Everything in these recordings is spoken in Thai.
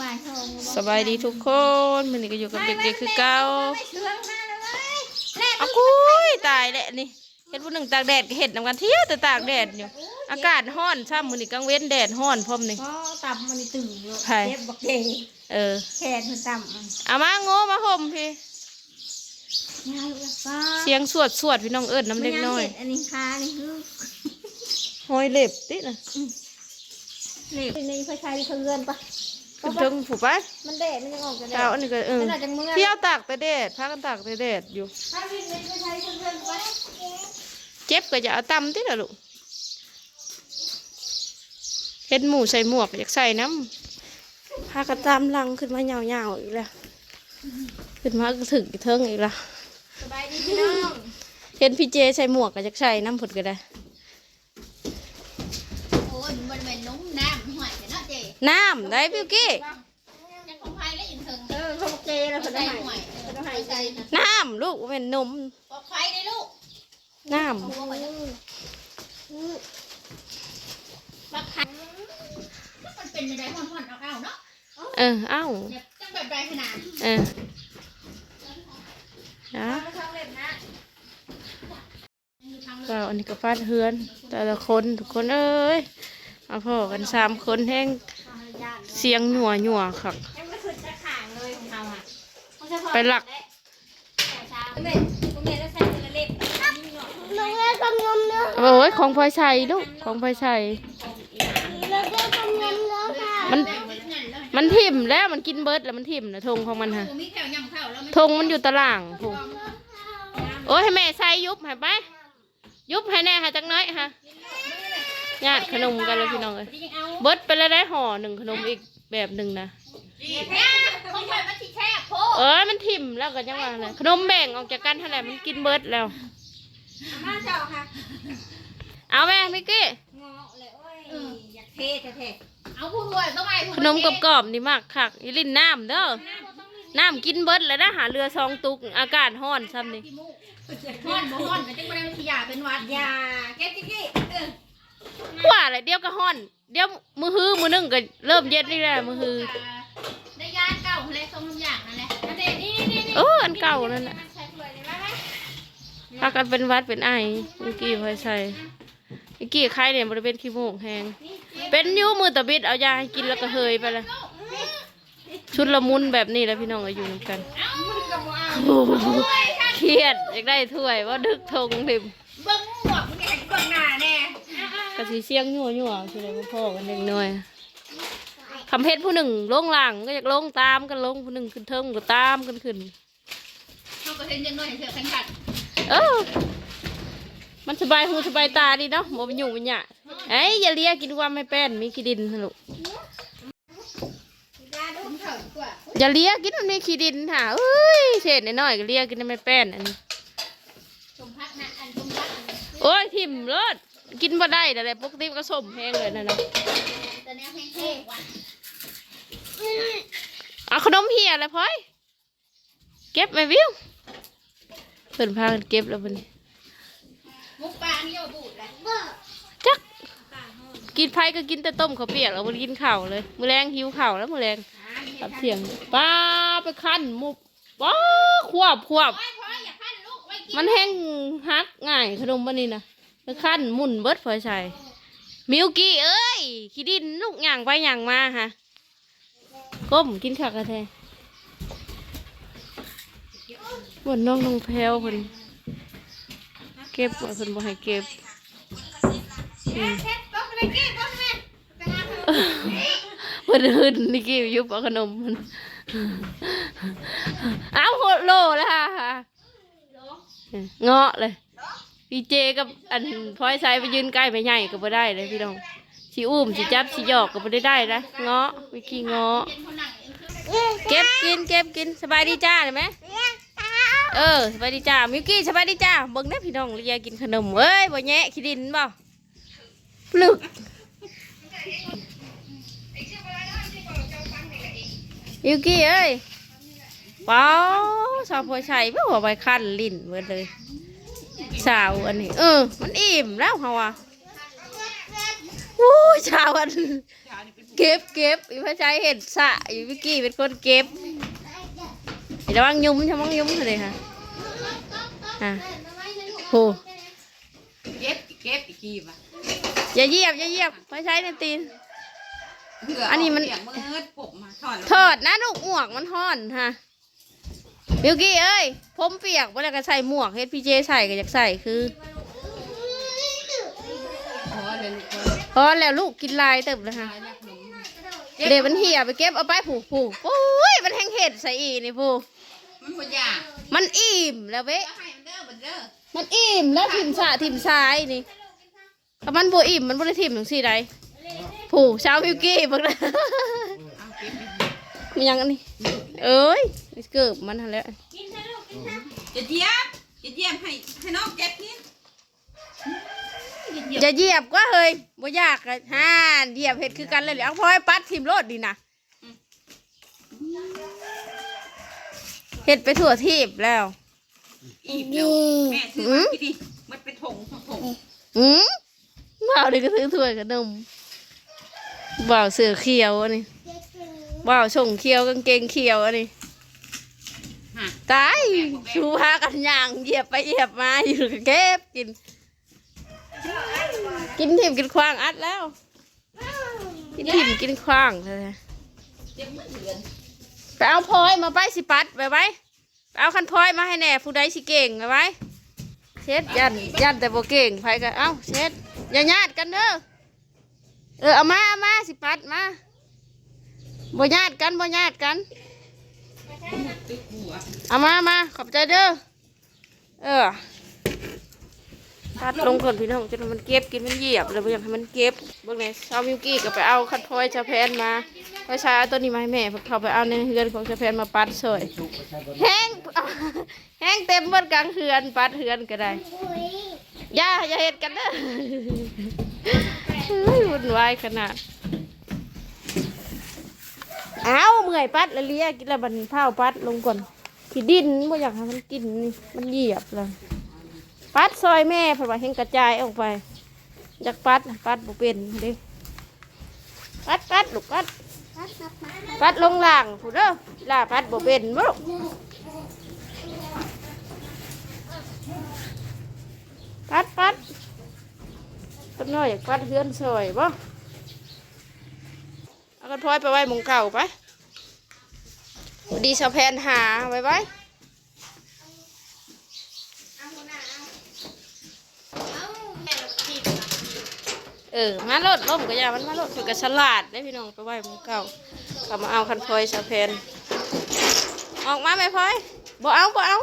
บ่ายทองสบายดีทุกคนมันนี่ก็อยู่กับเด็กๆคือเก่าเชื่องมาเลยแน่เอาคุยตายแหละนี่เห็นผู้หนึ่งตากแดดก็เห็นนำกันเที่ยวแต่ตากแดดอยู่ อากาศร้อนช่ำมือนี่กลางเว้นแดดร้อนพร้อมนี่ก็ตับมันนี่ตึงเลยไผ่เจ็บบักเกงเออแขนมันต่ำมันเอามาโง่มาห่มพี่ยาวแล้วก็เสียงสวดสวดพี่น้องเอิญน้ำเล็กน้อยอันนี้คานี่คือหอยเล็บตินะนี่ในไฟชายเขาเรือนปะ ขึ้นเทิงผูกไปมันแดดมันยังออกจากแดเช้าดอันนี้ก็เออขนาดจังเมื่อเที่ยวตากแต่แดดพากันตากแต่แดดอยู่ ถ้าวิ่งในไฟชายเขาเรือนปะเจ็บก็จะเอาตำติละลูกเห็ดหมูใส่หมวกอยากใส่น้ำพากันตามลังขึ้นมาเหยาวๆอีกแล้วขึ้นมาก็ถึงเทิงอีกแล้วสบายดีพี่น้อง เห็นพี่เจใส่หมวกก็อยากใส่น้ำผุดก็ได้ โอ้ยมันเป็นนุ่มน้ำห่วยแต่เน้ำได้บิวกี้ยังของไผ่และอินเทิงเออเขาเจแล้วเขาใส่ได้ห่วยเขาใส่ใส่นะน้ำลูกเป็นนมปอกไฟได้ลูกน้เอาไว้นะบักขันมันเป็นอะไรห่อนๆเอาเอาเนาะำเออเอ้าอย่าจังแบบใดขนาดเออนะไม่ชอบเล่นนะก็อันนี้ก็ฟาดเฮือน แต่ละคนทุกคนเอ้ยเอาพ่อกันสามคนแห้ง สียงหนัวหนัวๆครับยังไม่ขึ้นจะขางเลยของเราอะไปหลักเม็ดเม็ดแล้วใส่เกลือเล็บนี่หน่อยน้องแม่ทำยำเนื้อโอ้ยของพลอยชัยลูกของพลอยชัยแล้วก็ทำยำเนื้อค่ะมันแบบเป็นเงินแล้วมันทิ่มแล้วมันกินเบิร์ดแล้วมันทิ่มนะธงของมันฮะกูมีแถวยำข้าวแล้วไม่ธงมันอยู่ตารางพงโอ้ยให้แม่ใส่ยุบให้ไปยุบให้แน่ฮะจักหน้อยฮะญาติขนมกันเลยพี่น้องเอ้ยเอาเบิร์ดไปแล้วได้ห่อหนึ่งขนมอีก แบบหนึ่งนะเนี่ยของไผ่มันชิแช่โพเอ้ยมันทิ่มแล้วก็จังว่าเลยขนมแบ่งออกจากกันเท่าไหร่มันกินเบิร์ดแล้วมาเจ้าค่ะเอาแม่มิกกี้งอเลยโอ้ยอยากเทจะเทเอาผู้รวยต้องไปขนมกรอบๆนี่มากคักอย่าลิ้นน้ำเด้อน้ำกินเบิร์ดแล้วนะหาเรือซองตุกอากาศห้อนซ้ำนี่ห่อนบ่ห่อนก็จังบ่ได้มันสิยาเป็นหวัดยาแก้ที่กี้เออ ว่าอะไรเดี๋ยวก็ห้อน เดี๋ยวมือฮือมือหนึงก็เริ่มเย็นนี่แหละมือฮือได้ยาเก่าอะไรทรงทุกอย่างนั่นแหละอันนี้นี่นี่นี่เอออันเก่านั่นแหละใช้ถ้วยเลยไหมไหมพากันเป็นหวัดเป็นไอเมื่อกี้พอยใส่เมื่อกี้ใครเนี่ยบริเวณขี้มูกแหงเป็นอยูมือตะบิดเอายาให้กินแล้วก็เฮยไปเลยชุดละมุนแบบนี้แล้วพี่น้องก็อยู่นำกันโอ้โหเครียดอยากได้ถ้วยว่าดึกทงทิมเบิ้งหมวกมึงเห็นเบิ้งหน้าแน่ กะสีเสียงยั่วยั่วๆใช่ไหมพ่อกันเด็กน้อยคำเพชรผู้หนึ่งลงหลังก็อยากลงตามกันลงผู้หนึ่งขึ้นเทิงก็ตามกันขึ้นเขาก็เห็นยังน้อยเสือขันขัดเออมันสบายหูสบายตาดีเนาะบ่เป็นยุ่งเป็นหยะไอ้ยอย่าเลียกินความไม่เป็นมีขี้ดินนะลูกยาดูมึงเถิดกว่าอย่าเลียกินมันมีขี้ดินค่ะเอ้ยเศษน้อยๆก็เลียกินไม่เป็นอันนี้สมพักนะอันสมพักอันโอ้ยทิ่มรส กินบ่ได้แต่ปกติมันก็สมแห้งเลยนะนะแต่แนวแห้งๆว่ะเอาขนมเหี่ยเลยพ่อย เก็บไหมวิวเพิ่นพากันเก็บแล้วบัดนี้มุกปลานี่เอาบูดเลยจักกินไผ่ก็กินแต่ต้มข้าวเปียกแล้วบ่ได้กินข้าวเลย มื้อแรงหิวข้าวแล้วมื้อแรงตับเที่ยงป้าไปคั้นหมุบป้าควบควบโอ้ยพ่ออย่าขั้นลูกไว้กินมันแห้งฮักง่ายขนมบันนี้นะ ไปคั้นหมุนเบิดพอใส่มิวกี้เอ้ยขี้ดินลูกย่างไปย่างมาฮะก้มกินข้าวกระแทบนน้องน้องแพรวเพิ่นเก็บว่าเพิ่นบ่ให้เก็บอืมเช็ดป๊อกเลยกี้ป๊อกแม่ไปงานเถอะเพิ่นหืนนี่กี้ยุบเอาขนมมันอ้าวโหดโลแล้วค่ะเงาะเลย พี่เจกับอันพลอยใส่ไปยืนใกล้ไปใหญ่ก็บ่ได้เลยพี่น้องสิอุ้มสิจับสิหยอกก็บ่ได้ได้นะเงาะวิกี้เงาะเก็บกินเก็บกินสบายดีจ้าเห็นไหมเออสบายดีจ้ามิวกี้สบายดีจ้าเบิ่งเด้อพี่น้องเรียกินขนมเอ้ยบ่แยะขี้ดินบ่ปลึกมิวกี้เอ้ยเป้าสาวพลอยใส่ไม่หัวใบคันลิ้นเบิดเลย สาวอันนี้ เออ มันอิ่มแล้วเฮาอะโอ้ยสาวอัน เก็บเก็บอีพระชัยเห็นสระอีวิกกี้เป็นคนเก็บระวังยุ้มระวังยุ้มเลยค่ะอะโหเก็บเก็บอีกทีป่ะอย่าเหยียบอย่าเหยียบพระชัยในตีนเผื่ออัอันนี้มันเปียกมืดผมมาถอดถอดนะลูกหมวกมันห่อนฮะ บิวกี้เอ้ยผมเปียกเวลาก็ใส่หมวกเฮ็ดพี่เจใส่ก็อยากใส่คือพอเลยลูกเอ้ยพอแล้วลูกกินลายเติบเลยค่ะตายแล้วขนมเดี๋ยวมันเหี่ยไปเก็บเอาไปผูกผูกโอ้ยมันแห้งเห็ดใส่อีนี่ผูกมันบ่ยากมันอิ่มแล้วเว้ยแล้วให้มันเด้อมันเด้อมันอิ่มแล้วทิมสะทิมซ้ายนี่ถ้ามันบ่อิ่มมันบ่ได้ทิมถึงสี่ใดผูกเช้าพิวกี้บักนะเอาเก็บไปมันยังอันนี้เอ้ยนี่ เกิบมันหั่นแหล้วจะเยียบจะเยียบให้ให้น้องเก็บนี่อย่าเหยียบก็เฮ้ยบ่ยากอะฮ่าเหยียบเห็ดคือกันเลยแหละเอาพอให้ปัดทิมโลดดีนะเห็ดไปทั่วทีบแล้ว อีกแล้วแม่ซื้อมากินดิมันเป็นถงถงอืมบ่าวนี่ก็ซื้อถ้วยกับนมบ่าวเสือเขียวอันนี้บ่าวส่งเขียวกางเกงเขียวอันนี้ฮะ ตายชูพากันย่างเหยียบไปเหยียบมาอยู่เก็บกิน กินทิมกินควางอัดแล้ว กินทิมกินควางเลยไปเอาพลอยมาไปสิปัดไปไว้ไปเอาคันพลอยมาให้แน่ผู้ใดสิเก่งไปไว้เช็ดยันยันแต่บ่เก่งไผก็เอ้าเช็ดอย่าญาติกันเด้อเออเอามาเอามาสิปัดมาบ่ญาติกันบ่ญาติกัน เอามามาขอบใจเด้อ เออปัดลงก่อนพี่น้องจนมันเก็บกินมันเหยียบเลยอยากให้มันเก็บเบิ่งในชาวมิวกี้ก็ไปเอาคันพลอยชาแพนมาพอชาตัวนี้มาให้แม่เพิ่นเขาไปเอาในเฮือนของชาแพนมาปัดสวยแห้งแห้งเต็มเบิดกลางเฮือนปัดเฮือนก็ได้อย่าอย่าเห็ดกันเด้อเฮ้ยวุ่นวายขนาดเอ้าเมื่อยปัดแล้วเลียกินแล้วมันเผาปัดลงก่อน ที่ดินบ่อยากให้มันกินนี่มันเหยียบเลยปัดซอยแม่เพราะว่าเห็นกระจายออกไปอยากปัดปัดบ่เป็นเดิปัดปัดลูกปัดปัดลงล่างผู้เด้อล่าปัดบ่เป็นบ่ปัดปัดต้นน้อยอยากปัดเฮือนซอยบ่เอากันพลอยไปไว้มงเก่าไป ดีสะแพนหาไว้ไว้เออมาลดล่มก็ยามันมาลดคือกับฉลาดได้พี่น้องไปไหว้หมอเก่าก็มาเอาคันพลอยสะเพนออกมาไหมพลอยบ่เอาบ่เอา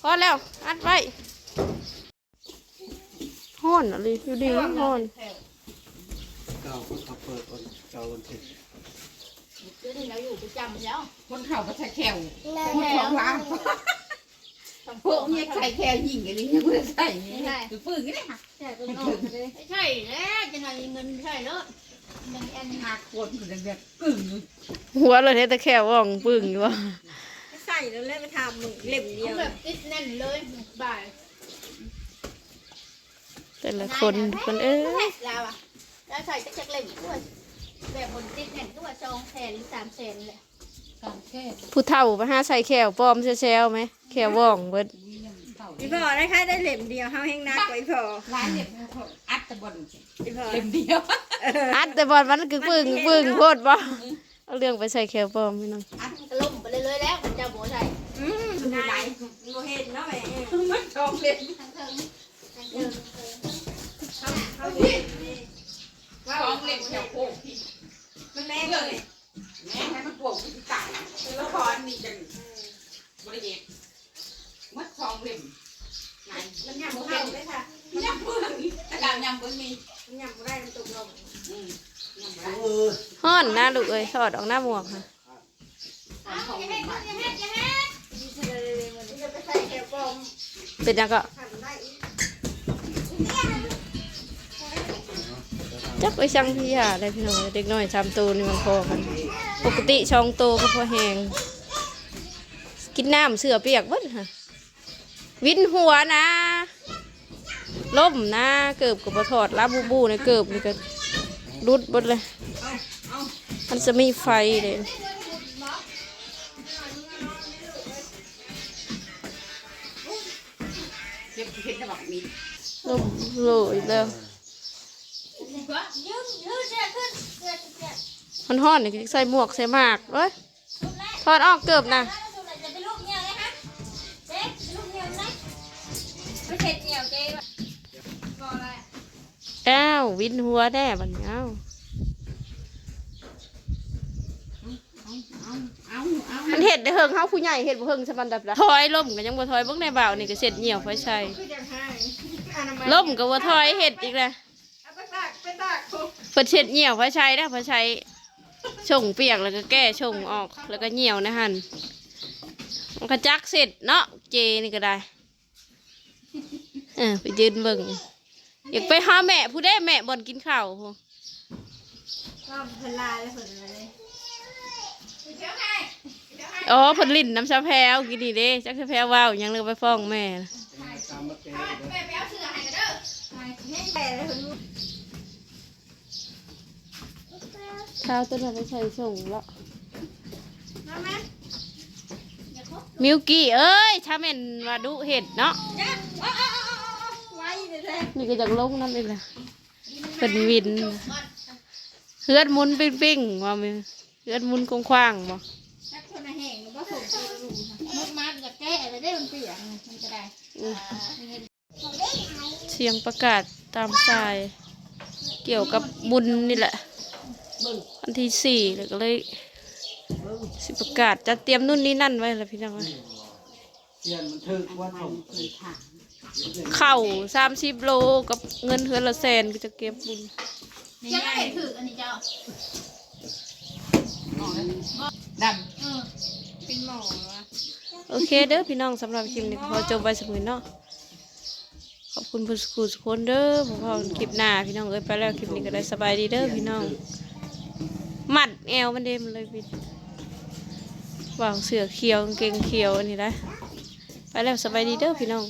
พอแล้วอัดไว้ห้อนอะไรอยู่ดีห้อนเก่าคนเขาเปิดวันเก่าวันที่ คือนี่เราอยู่ประจำแล้วคนเข่าก็ใส่แขวคนของล้างพวกนี้ใส่แขวยิงอะไรนี่ไม่ได้ใส่นี่คือปืนก็ได้ค่ะใช่แล้วจะหน่อยเงินใช่แล้วมันแอนหักคนคือแบบกึ่งหัวเลยเฮ็ดแต่แค่ว่องปึ่งอยู่ว่าใส่แล้วแล้วไปทำมึงเล่มเดียวแบบติดแน่นเลยบ่ายแต่ละคนคนเอ้ยแล้วอะแล้วใส่จักเล่มด้วย แบบบนติดแน่นก็ว่าสองแสนหรือสามแสนเลยการแก้ผู้เฒ่าไปหาใส่แขวปลอมแซวๆไหมแขวว่องเบิดเข่าพี่พอนะคะได้เหล่มเดียวเฮาแห้งนักกว่าพี่พอร้านเนี่ยอัดตะบนพี่พอเต็มเดียวอัดแต่บอลมันคือปึ่งปึ่งโคตรบ่เอาเรื่องไปใส่แขวปลอมพี่น้องอัดมันก็ล่มไปเลยเลยแล้วมันจะโบใส่อืมนายโมเห็นเนาะแม่มันชองเล่นทั้งเทิงทั้งเทิงเขาเห็นชองเล่นแถวโค้งพี่ มันแม่แม่เลเลยยแม่ให้มันโป่งที่ตายแล้วพอนี่จังบริเวณมัดชองเล่นไหนมันยำบ่เข้าเลยค่ะยำเพื่อนตะกาวยำเพื่อนมีมันยำบ่ได้มันตกลงอืมยำเอไรอฮ้อนนะลูกเอ้ยถอดออกหน้าหมวกค่ะชองเล่นมานี่เฉยเลยมันจะไปใส่แก้วปลอมเป็นยังก็ทำได้อีก จักไปช่างพี่ยาได้พี่น้องเด็กน้อยสามตัวนี่มันพอกันปกติช่องโตก็พอแหงกินน้ำเสือเปียกเบิ้ค่ะวินหัวนะล่มนะเกิบกับถอดลาบูบูในเกิบนี่ก็รุดเบดเลยเอาเอามันจะมีไฟเลยเก็บเห็ดระบักมีดลมเลยแล้วยื มยืมเสื้อขึ้นเสื้อเสื้อมันห้อนนี่ใส่หมวกใส่หมากเอ้ยชุดแรกถอดออกเกือบนะแล้วชุดไหนจะเป็นลูกเหนียวเลยฮะเจ๊ลูกเหนียวไหมไม่เสร็จเหนียวเจ๊ก่อนอะไรอ้าววินหัวแน่บัดนี้อ้าวเอาเอาเอามันเห็ดได้เฮิงเฮาผู้ใหญ่เห็ดบ่เฮิงสมันดับละถอยล่มก็ยังบ่ถอยเบิ่งในบ่าวนี่ก็เสร็จเหี่ยวไฟใส่คือจะให้อนามัยล่มก็บ่ถอยเห็ดอีกแล้ว เพิ่นเช็ดเหี่ยวไฟใช้นะไฟใช้ช่งเปียกแล้วก็แก้ช่งออกแล้วก็เหี่ยวนะหั่นมันก็จักเสร็จเนาะเจนี่ก็ได้เออไปยืนเบิ่งอยากไปหาแม่ผู้ได้แม่บ่นกินข้าวพู้ก็พลาเลยผลเลยอ๋อเพิ่นลิ้นน้ำชาแพรวกินนี่เด้จักชาแพรวว้าวยังเลยไปฟ้องแม่นะตามมาเป็นแต่เลยผล ข้าวต้นนั้นไปใส่ส่งแล้วมาไหมมิวกี้เอ้ยชาเม่นว่าดุเห็ดเนาะจ้าอ้าวอ้าวอ้าวไว้เลยแท้นี่ก็จากลงน้ำอีกละเป็นวินเฮือดหมุนปิ้งปิ้งๆว่ามีเฮือดหมุนกว้างๆบ่จักคนแห้งก็ส่งตัวลูกมุดมัดกับแก้อะไรได้มันเปียกมันก็ได้อืมเสียงประกาศตามสาย เกี่ยวกับบุญนี่แหละ วันที่สี่แล้วก็เลยสิประกาศจะเตรียมนู่นนี่นั่นไว้แล้วพี่น้องเอ้ยเสียนมันถึกว่าส่งเคยถามเข่าสามสิบโลกับเงินเฮือนละแสนก็จะเก็บบุญยังไม่เห็นถืออันนี้เจ้าดเป็นหมอวะโอเคเด้อพี่น้องสำหรับคลิปนี้ขอจบไว้สมุนเนาะขอบคุณผู้สกูทุกคนเด้อผมพอกันคลิปหน้าพี่น้องเอ้ยไปแล้วคลิปนี้ก็ได้สบายดีเด้อพี่น้องหมัด แอวมันเด้มันเลยบิดว่าวเสือเขียวกางเกงเขียวอันนี้นะไปแล้วสบายดีเด้อพี่น้อง